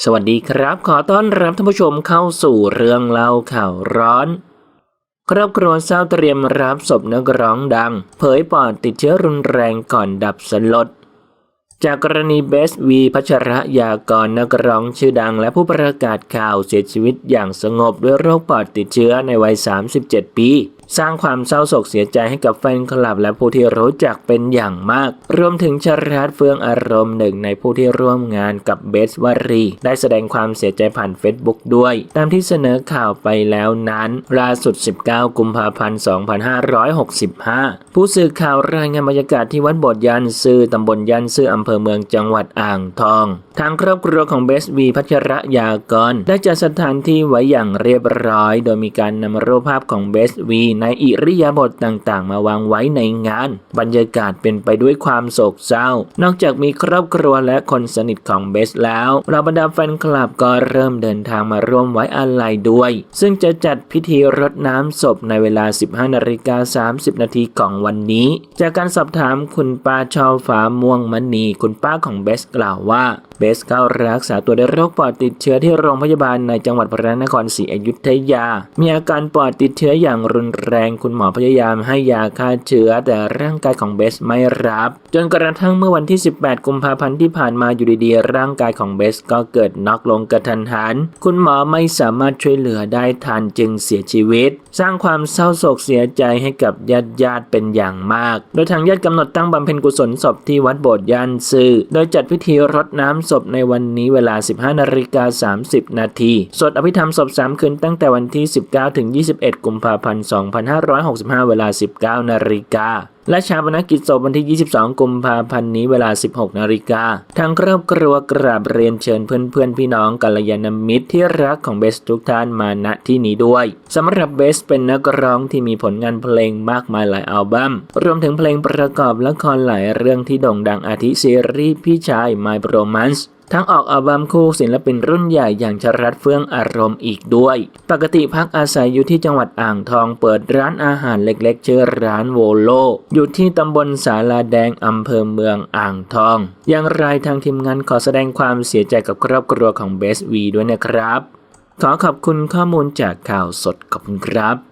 สวัสดีครับ ขอต้อนรับท่านผู้ชมเข้าสู่เรื่องเล่าข่าวร้อน ครอบครัวเศร้าเตรียมรับศพนักร้องดัง เผยปอดติดเชื้อรุนแรงก่อนดับสลด จากกรณีเบสวีพัชระยากรนักร้องชื่อดังและผู้ประกาศข่าวเสียชีวิตอย่างสงบด้วยโรคปอดติดเชื้อในวัย 37 ปีสร้างความเศร้าโศกเสียใจให้กับแฟนคลับและผู้ที่รู้จักเป็นอย่างมาก รวมถึงชรัตเฟื่องอารมณ์หนึ่งในผู้ที่ร่วมงานกับเบสวรี ได้แสดงความเสียใจผ่านเฟซบุ๊กด้วย ตามที่เสนอข่าวไปแล้วนั้นล่าสุด 19 กุมภาพันธ์ 2565 ผู้สื่อข่าวรายงานบรรยากาศที่วัดบทยันซื่อตำบลยันซื่ออำเภอเมืองจังหวัดอ่างทอง ทางครอบครัวของเบสวีพัชระยากรได้จัดสถานที่ไว้อย่างเรียบร้อย โดยมีการนำรูปภาพของเบสวีในอิริยาบถต่างๆ มาวางไว้ในงาน บรรยากาศเป็นไปด้วยความโศกเศร้า นอกจากมีครอบครัวและคนสนิทของเบสแล้วเราบรรดาแฟนคลับก็เริ่มเดินทางมาร่วมไว้อาลัยด้วย ซึ่งจะจัดพิธีรดน้ำศพในเวลา 15นาฬิกา30นาทีของวันนี้ จากการสอบถามคุณป้าชอฟ้าม่วงมณีคุณป้าของเบสกล่าวว่า บสเข้ารักษาตัวด้วยโรคปอดติดเชื้อที่โรงพยาบาลในจังหวัดพระนครศรีอยุธยา มีอาการปอดติดเชื้ออย่างรุนแรงคุณหมอพยายามให้ยาฆ่าเชื้อแต่ร่างกายของเบสไม่รับ จนกระทั่งเมื่อวันที่ 18 กุมภาพันธ์ที่ผ่านมาอยู่ดีๆ ร่างกายของเบสก็เกิดน็อกลงกระทันหัน คุณหมอไม่สามารถช่วยเหลือได้ทันจึงเสียชีวิต สร้างความเศร้าโศกเสียใจให้กับญาติญาติๆเป็นอย่างมาก โดยทางญาติกำหนดตั้งบำเพ็ญกุศลศพที่วัดโบสถ์ย่านซื่อโดยจัดพิธีรดน้ำศพในวันนี้เวลา 15นาฬิกา30 นาที สวดอภิธรรมศพ 3 คืนตั้งแต่วันที่ 19 ถึง 21 กุมภาพันธ์ 2565 เวลา 19นาฬิกาและชาปนกิจศพวันที่ 22 กุมภาพันธ์นี้เวลา 16 นาฬิกา ทางครอบครัวกราบเรียนเชิญเพื่อนๆพี่น้องกัลยาณมิตรที่รักของเบสทุกท่านมาณที่นี้ด้วยสำหรับเบสเป็นนักร้องที่มีผลงานเพลงมากมายหลายอัลบั้ม รวมถึงเพลงประกอบละครหลายเรื่องที่โด่งดังอาทิซีรีส์พี่ชาย My Romance ทั้งออกอัลบั้มคู่ศิลปินรุ่นใหญ่อย่างชรัตเฟื่องอารมณ์อีกด้วย ปกติพักอาศัยอยู่ที่จังหวัดอ่างทองเปิดร้านอาหารเล็กๆชื่อร้านโวโล อยู่ที่ตำบลสาลาแดงอำเภอเมืองอ่างทอง อย่างไรทางทีมงานขอแสดงความเสียใจกับครอบครัวของเบสวีด้วยนะครับ ขอขอบคุณข้อมูลจากข่าวสดขอบคุณครับ